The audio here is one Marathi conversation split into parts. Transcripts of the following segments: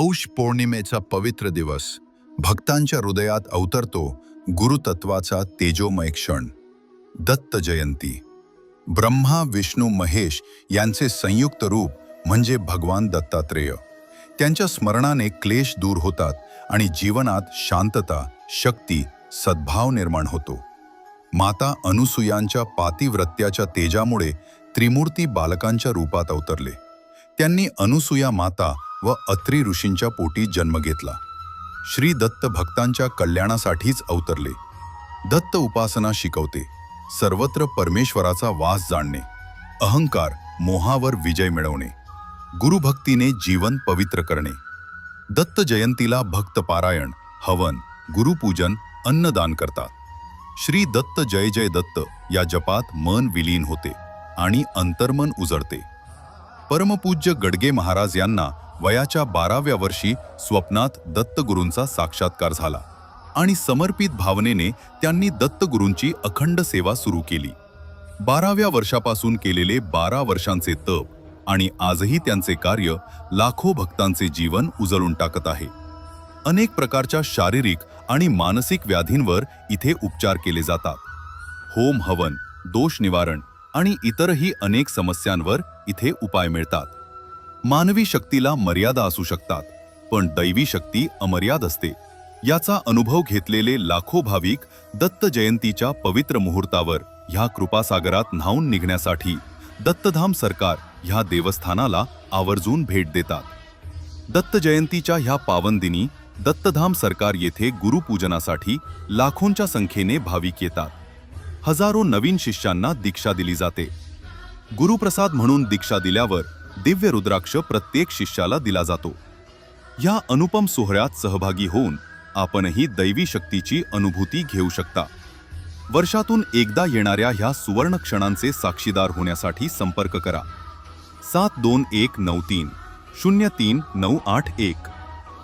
पौष पौर्णिमेचा पवित्र दिवस. भक्तांच्या हृदयात अवतरतो गुरुतत्वाचा तेजोमय क्षण. दत्त जयंती. ब्रह्मा विष्णू महेश यांचे संयुक्त रूप म्हणजे भगवान दत्तात्रेय. त्यांच्या स्मरणाने क्लेश दूर होतात आणि जीवनात शांतता शक्ती सद्भाव निर्माण होतो. माता अनुसुयांच्या पातिव्रत्याच्या तेजामुळे त्रिमूर्ती बालकांच्या रूपात अवतरले. त्यांनी अनुसुया माता व अत्री ऋषींच्या पोटी जन्म घेतला. श्री दत्त भक्तांच्या कल्याणासाठीच अवतरले. दत्त उपासना शिकवते. सर्वत्र परमेश्वराचा वास जाणणे. अहंकार मोहावर विजय मिळवणे. गुरुभक्तीने जीवन पवित्र करणे. दत्त जयंतीला भक्त पारायण हवन गुरुपूजन अन्नदान करतात. श्री दत्त जय जय दत्त या जपात मन विलीन होते आणि अंतर्मन उजळते. परमपूज्य गडगे महाराज यांना वयाच्या बाराव्या वर्षी स्वप्नात दत्तगुरूंचा साक्षात्कार झाला आणि समर्पित भावनेने त्यांनी दत्तगुरूंची अखंड सेवा सुरू केली. बाराव्या वर्षापासून केलेले बारा वर्षांचे तप आणि आजही त्यांचे कार्य लाखो भक्तांचे जीवन उजळून टाकत आहे. अनेक प्रकारच्या शारीरिक आणि मानसिक व्याधींवर इथे उपचार केले जातात. होम हवन दोष निवारण आणि इतरही अनेक समस्यांवर इथे उपाय मिळतात. मानवी शक्तीला मर्यादा असू शकतात पण दैवी शक्ती अमर्याद असते. याचा अनुभव घेतलेले लाखो भाविक दत्त जयंतीच्या पवित्र मुहूर्तावर ह्या कृपासागरात न्हावून निघण्यासाठी दत्तधाम सरकार ह्या देवस्थानाला आवर्जून भेट देतात. दत्त जयंतीच्या ह्या पावनदिनी दत्तधाम सरकार येथे गुरुपूजनासाठी लाखोंच्या संख्येने भाविक येतात. हजारो नवीन शिष्यांना दीक्षा दिली जाते. गुरुप्रसाद म्हणून दीक्षा दिल्यावर दिव्य रुद्राक्ष प्रत्येक शिष्याला दिला जातो. या अनुपम सोहळ्यात सहभागी होऊन आपणही दैवी शक्तीची अनुभूती घेऊ शकता. वर्षातून एकदा येणाऱ्या ह्या सुवर्ण क्षणांचे साक्षीदार होण्यासाठी संपर्क करा. सात दोन एक नऊ तीन शून्य तीन नऊ आठ एक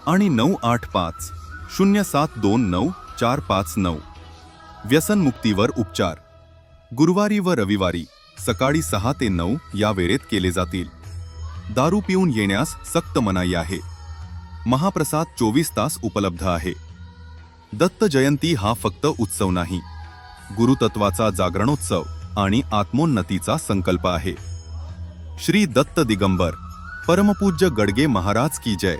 आणि नऊ आठ पाच शून्य सात दोन नऊ चार पाच नऊ. व्यसनमुक्तीवर उपचार. गुरुवारी व रविवारी सकाळी सहा ते नऊ या वेळेत केले जातील. दारू पिऊन येण्यास सक्त मनाई आहे. महाप्रसाद चोवीस तास उपलब्ध आहे. दत्त जयंती हा फक्त उत्सव नाही. गुरुतत्वाचा जागरणोत्सव आणि आत्मोन्नतीचा संकल्प आहे. श्री दत्त दिगंबर परमपूज्य गडगे महाराज की जय.